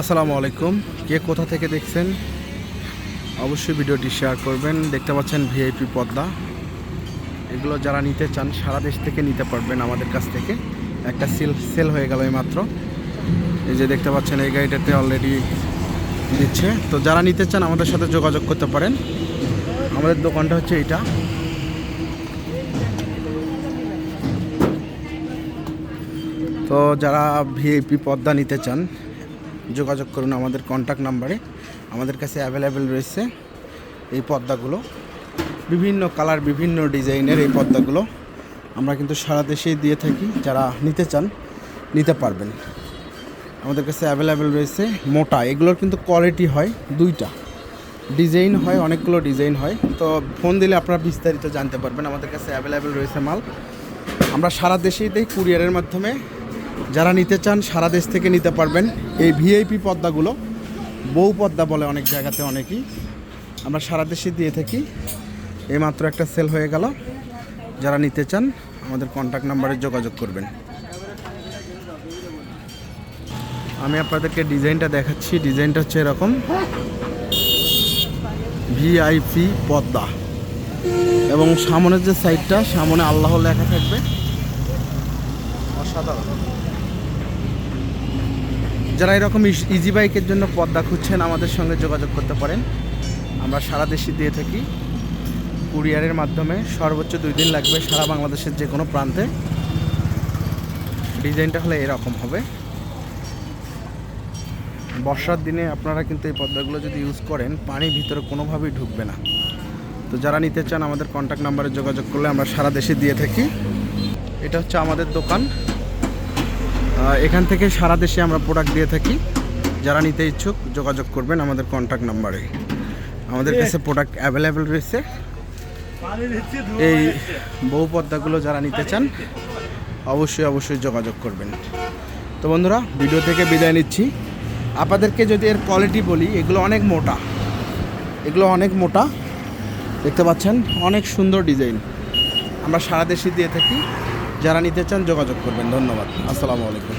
আসসালামু আলাইকুম। কে কোথা থেকে দেখছেন? অবশ্যই ভিডিওটি শেয়ার করবেন। দেখতে পাচ্ছেন ভিআইপি পদ্মা। এগুলো যারা নিতে চান, সারা দেশ থেকে নিতে পারবেন আমাদের কাছ থেকে। একটা সেল সেল হয়ে গেল এই মাত্র এই যে দেখতে পাচ্ছেন, এই গাড়িটাতে অলরেডি দিচ্ছে তো যারা নিতে চান, আমাদের সাথে যোগাযোগ করতে পারেন। আমাদের দোকানটা হচ্ছে এইটা। তো যারা ভিআইপি পদ্মা নিতে চান যোগাযোগ করুন আমাদের কন্ট্যাক্ট নাম্বারে আমাদের কাছে অ্যাভেলেবেল রয়েছে এই পদ্মাগুলো। বিভিন্ন কালার বিভিন্ন ডিজাইনের এই পদ্মাগুলো আমরা কিন্তু সারা দেশেই দিয়ে থাকি, যারা নিতে চান, নিতে পারবেন। আমাদের কাছে অ্যাভেলেবেল রয়েছে মোটা, এগুলোর কিন্তু কোয়ালিটি হয় দুইটা। ডিজাইন হয়, অনেকগুলো ডিজাইন হয়। তো ফোন দিলে আপনারা বিস্তারিত জানতে পারবেন। আমাদের কাছে অ্যাভেলেবেল রয়েছে মাল। আমরা সারা দেশেই দেই কুরিয়ারের মাধ্যমে। যারা নিতে চান, সারা দেশ থেকে নিতে পারবেন। এই ভিআইপি পদ্মাগুলো, বউ পদ্মা বলে অনেক জায়গাতে অনেকেই। আমরা সারা দেশে দিয়ে থাকি। এইমাত্র একটা সেল হয়ে গেল। যারা নিতে চান, আমাদের কন্ট্যাক্ট নাম্বারে যোগাযোগ করবেন। আমি আপনাদেরকে ডিজাইনটা দেখাচ্ছি। ডিজাইনটা হচ্ছে এরকম। ভিআইপি পদ্মা। এবং সামনের যে সাইডটা সামনে আল্লাহ লেখা থাকবে। অসাধারণ। যারা এরকম ইজি বাইকের জন্য পদ্মা খুঁজছেন, আমাদের সঙ্গে যোগাযোগ করতে পারেন। আমরা সারা দেশে দিয়ে থাকি। কুরিয়ারের মাধ্যমে সর্বোচ্চ দুই দিন লাগবে সারা বাংলাদেশের যে কোনো প্রান্তে। ডিজাইনটা হলে এরকম হবে। বর্ষার দিনে আপনারা কিন্তু এই পদ্মাগুলো যদি ইউজ করেন পানি ভিতরে কোনোভাবেই ঢুকবে না। তো যারা নিতে চান, আমাদের কন্ট্যাক্ট নাম্বারে যোগাযোগ করলে আমরা সারা দেশে দিয়ে থাকি। এটা হচ্ছে আমাদের দোকান। এখান থেকে সারা দেশে আমরা প্রোডাক্ট দিয়ে থাকি। যারা নিতে ইচ্ছুক যোগাযোগ করবেন আমাদের কন্ট্যাক্ট নাম্বারে আমাদের কাছে প্রোডাক্ট অ্যাভেলেবেল রয়েছে। এই বহু পদ্মাগুলো যারা নিতে চান, অবশ্যই অবশ্যই যোগাযোগ করবেন। তো বন্ধুরা ভিডিও থেকে বিদায় নিচ্ছি। আপনাদেরকে যদি এর কোয়ালিটি বলি, এগুলো অনেক মোটা। এগুলো অনেক মোটা। দেখতে পাচ্ছেন, অনেক সুন্দর ডিজাইন আমরা সারা দেশে দিয়ে থাকি। যারা নিতে চান যোগাযোগ করবেন। ধন্যবাদ। আসসালামু আলাইকুম।